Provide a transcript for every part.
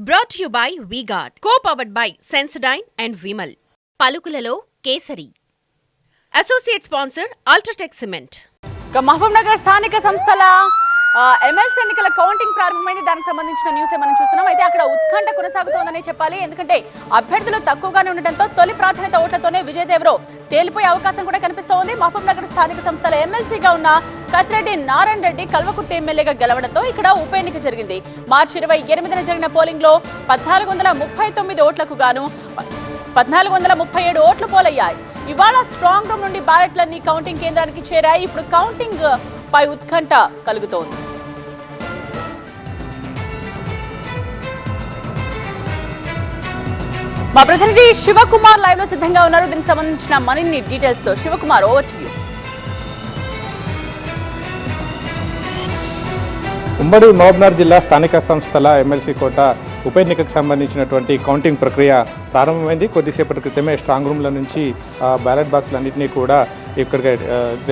Brought you by V-Guard co powered by Sensodyne and Vimal పలుకులలో Kesari. Associate sponsor UltraTech cement Mahbubnagar స్థానిక సంస్థల MLC ఎన్నికల counting ప్రారంభమైంది. దానికి సంబంధించిన న్యూస్ మనం చూస్తున్నాం? అయితే అక్కడ ఉత్కంఠ కొనసాగుతోందని చెప్పాలి. ఎందుకంటే అభ్యర్థులు తక్కువగానే ఉండటంతో తొలి ప్రాధాన్యత ఓట్లతోనే విజయదేవరో తేలిపోయే అవకాశం కూడా కనిపిస్తోంది. మహబూబ్ నగర్ స్థానిక సంస్థల ఎమ్మెల్సీగా ఉన్న కసిరెడ్డి నారాయణ రెడ్డి కల్వకుర్తి ఎమ్మెల్యేగా గెలవడంతో ఇక్కడ ఉప ఎన్నిక జరిగింది. మార్చి ఇరవై ఎనిమిదిన జరిగిన పోలింగ్లో పద్నాలుగు వందల ముప్పై తొమ్మిది ఓట్లకు గాను పద్నాలుగు వందల ముప్పై ఏడు ఓట్లు పోలయ్యాయి. ఇవాళ స్ట్రాంగ్ రూమ్ నుండి బ్యాలెట్లన్నీ కౌంటింగ్ కేంద్రానికి చేరాయి. ఇప్పుడు కౌంటింగ్ పై ఉత్కంఠ కలుగుతోంది. మా ప్రతినిధి శివకుమార్ లైవ్లో సిద్ధంగా ఉన్నారు. దీనికి సంబంధించిన మరిన్ని డీటెయిల్స్తో శివకుమార్ ఓవర్ టు యూ ఉమ్మడి మహబూబ్నగర్ జిల్లా స్థానిక సంస్థల ఎమ్మెల్సీ కోట ఉప ఎన్నికకు సంబంధించినటువంటి కౌంటింగ్ ప్రక్రియ ప్రారంభమైంది. కొద్దిసేపటి క్రితమే స్ట్రాంగ్ రూమ్ల నుంచి బ్యాలెట్ బాక్సులన్నింటినీ కూడా ఇక్కడికి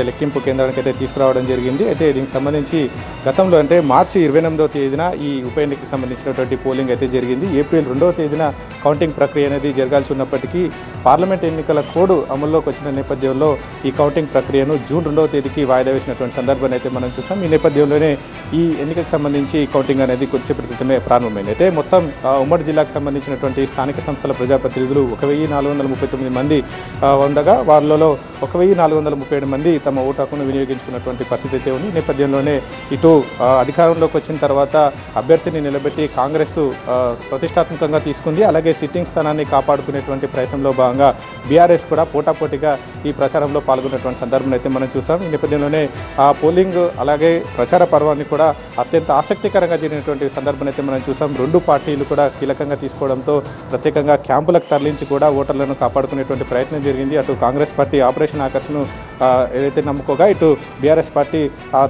లెక్కింపు కేంద్రానికి అయితే తీసుకురావడం జరిగింది. అయితే దీనికి సంబంధించి గతంలో అంటే మార్చి ఇరవై ఎనిమిదవ తేదీన ఈ ఉప ఎన్నికకి సంబంధించినటువంటి పోలింగ్ అయితే జరిగింది. ఏప్రిల్ రెండవ తేదీన కౌంటింగ్ ప్రక్రియ అనేది జరగాల్సి ఉన్నప్పటికీ పార్లమెంట్ ఎన్నికల కోడ్ అమల్లోకి వచ్చిన నేపథ్యంలో ఈ కౌంటింగ్ ప్రక్రియను జూన్ రెండవ తేదీకి వాయిదా వేసినటువంటి సందర్భాన్ని అయితే మనం చూసాం ఈ నేపథ్యంలోనే ఈ ఎన్నికకు సంబంధించి కౌంటింగ్ అనేది కొద్దిసేపటి క్రితమే ప్రారంభమైంది. అయితే మొత్తం ఉమ్మడి జిల్లాకు సంబంధించినటువంటి స్థానిక సంస్థల ప్రజాప్రతినిధులు ఒక వెయ్యి నాలుగు వందల ముప్పై తొమ్మిది మంది ఉండగా వాళ్ళలో ఒక వెయ్యి నాలుగు వందల ముప్పై ఏడు మంది తమ ఓటు హక్కును వినియోగించుకున్నటువంటి పరిస్థితి అయితే ఉంది. నేపథ్యంలోనే ఇటు అధికారంలోకి వచ్చిన తర్వాత అభ్యర్థిని నిలబెట్టి కాంగ్రెస్ ప్రతిష్టాత్మకంగా తీసుకుంది. అలాగే సిట్టింగ్ స్థానాన్ని కాపాడుకునేటువంటి ప్రయత్నంలో భాగంగా బీఆర్ఎస్ కూడా పోటాపోటీగా ఈ ప్రచారంలో పాల్గొన్నటువంటి సందర్భం అయితే మనం చూసాం. ఈ నేపథ్యంలోనే ఆ పోలింగ్ అలాగే ప్రచార పర్వాన్ని కూడా అత్యంత ఆసక్తికరంగా జరిగినటువంటి సందర్భం అయితే మనం చూసాం. రెండు పార్టీలు కూడా కీలకంగా తీసుకోవడంతో ప్రత్యేకంగా క్యాంపులకు తరలించి కూడా ఓటర్లను కాపాడుకునేటువంటి ప్రయత్నం జరిగింది. అటు కాంగ్రెస్ పార్టీ ఆపరేషన్ ఆకర్షణ ఆ, ఏదైతే నమ్ముకోగా ఇటు బీఆర్ఎస్ పార్టీ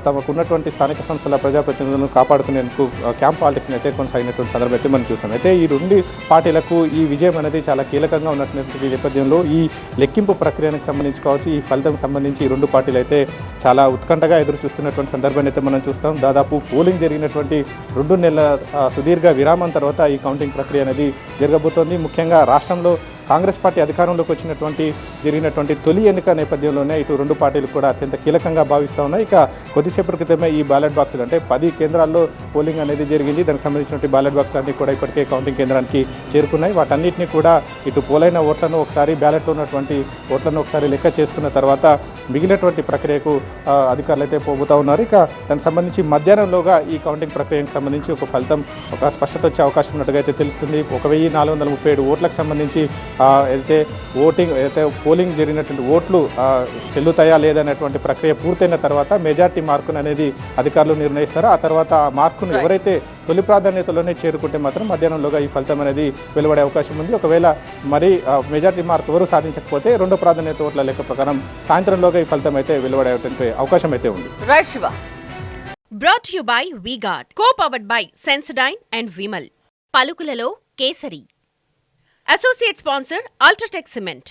తమకు ఉన్నటువంటి స్థానిక సంస్థల ప్రజాప్రతినిధులను కాపాడుకునేందుకు క్యాంప్ పాలిటిక్స్ని అయితే కొనసాగినటువంటి సందర్భం అయితే మనం చూస్తాం. అయితే ఈ రెండు పార్టీలకు ఈ విజయం అనేది చాలా కీలకంగా ఉన్నటువంటి నేపథ్యంలో ఈ లెక్కింపు ప్రక్రియకు సంబంధించి కావచ్చు ఈ ఫలితం సంబంధించి ఈ రెండు పార్టీలు అయితే చాలా ఉత్కంఠగా ఎదురు చూస్తున్నటువంటి సందర్భాన్ని అయితే మనం చూస్తాం. దాదాపు పోలింగ్ జరిగినటువంటి రెండు నెలల సుదీర్ఘ విరామం తర్వాత ఈ కౌంటింగ్ ప్రక్రియ అనేది జరగబోతోంది. ముఖ్యంగా రాష్ట్రంలో కాంగ్రెస్ పార్టీ అధికారంలోకి వచ్చినటువంటి జరిగినటువంటి తొలి ఎన్నిక నేపథ్యంలోనే ఇటు రెండు పార్టీలు కూడా అత్యంత కీలకంగా భావిస్తూ ఉన్నాయి. ఇక కొద్దిసేపటి క్రితమే ఈ బ్యాలెట్ బాక్సులు అంటే పది కేంద్రాల్లో పోలింగ్ అనేది జరిగింది. దానికి సంబంధించినటువంటి బ్యాలెట్ బాక్స్ అన్ని కూడా ఇప్పటికే కౌంటింగ్ కేంద్రానికి చేరుకున్నాయి. వాటన్నిటిని కూడా ఇటు పోలైన ఓట్లను ఒకసారి బ్యాలెట్లో ఉన్నటువంటి ఓట్లను ఒకసారి లెక్క చేసుకున్న తర్వాత మిగిలినటువంటి ప్రక్రియకు అధికారులు అయితే పోబోతా ఉన్నారు. ఇక దానికి సంబంధించి మధ్యాహ్నంలోగా ఈ కౌంటింగ్ ప్రక్రియకు సంబంధించి ఒక ఫలితం ఒక స్పష్టత వచ్చే అవకాశం ఉన్నట్టుగా అయితే తెలుస్తుంది. ఒక వెయ్యి నాలుగు వందల ముప్పై ఏడు ఓట్లకు సంబంధించి ఏదైతే ఓటింగ్ ఏదైతే పోలింగ్ జరిగినటువంటి ఓట్లు చెల్లుతాయా లేదనేటువంటి ప్రక్రియ పూర్తయిన తర్వాత మెజార్టీ మార్కును అనేది అధికారులు నిర్ణయిస్తారు. ఆ తర్వాత ఆ మార్కును. ఎవరైతే తొలి ప్రాధాన్యతలోనే చేరుకుంటే మాత్రం మధ్యాహ్నంలోగా ఈ ఫలితం అనేది వెలువడే అవకాశం ఉంది. ఒకవేళ మరి మెజార్టీ మార్క్ ఎవరు సాధించకపోతే రెండో ప్రాధాన్యత ఓట్ల లెక్క ప్రకారం సాయంత్రంలోగా ఈ ఫలితం అయితే వెలువడేటువంటి అవకాశం అయితే ఉంది. Right Shiva. Brought you by V-Guard co powered by Sensodyne and Vimal పలుకులలో Kesari. Associate sponsor UltraTech cement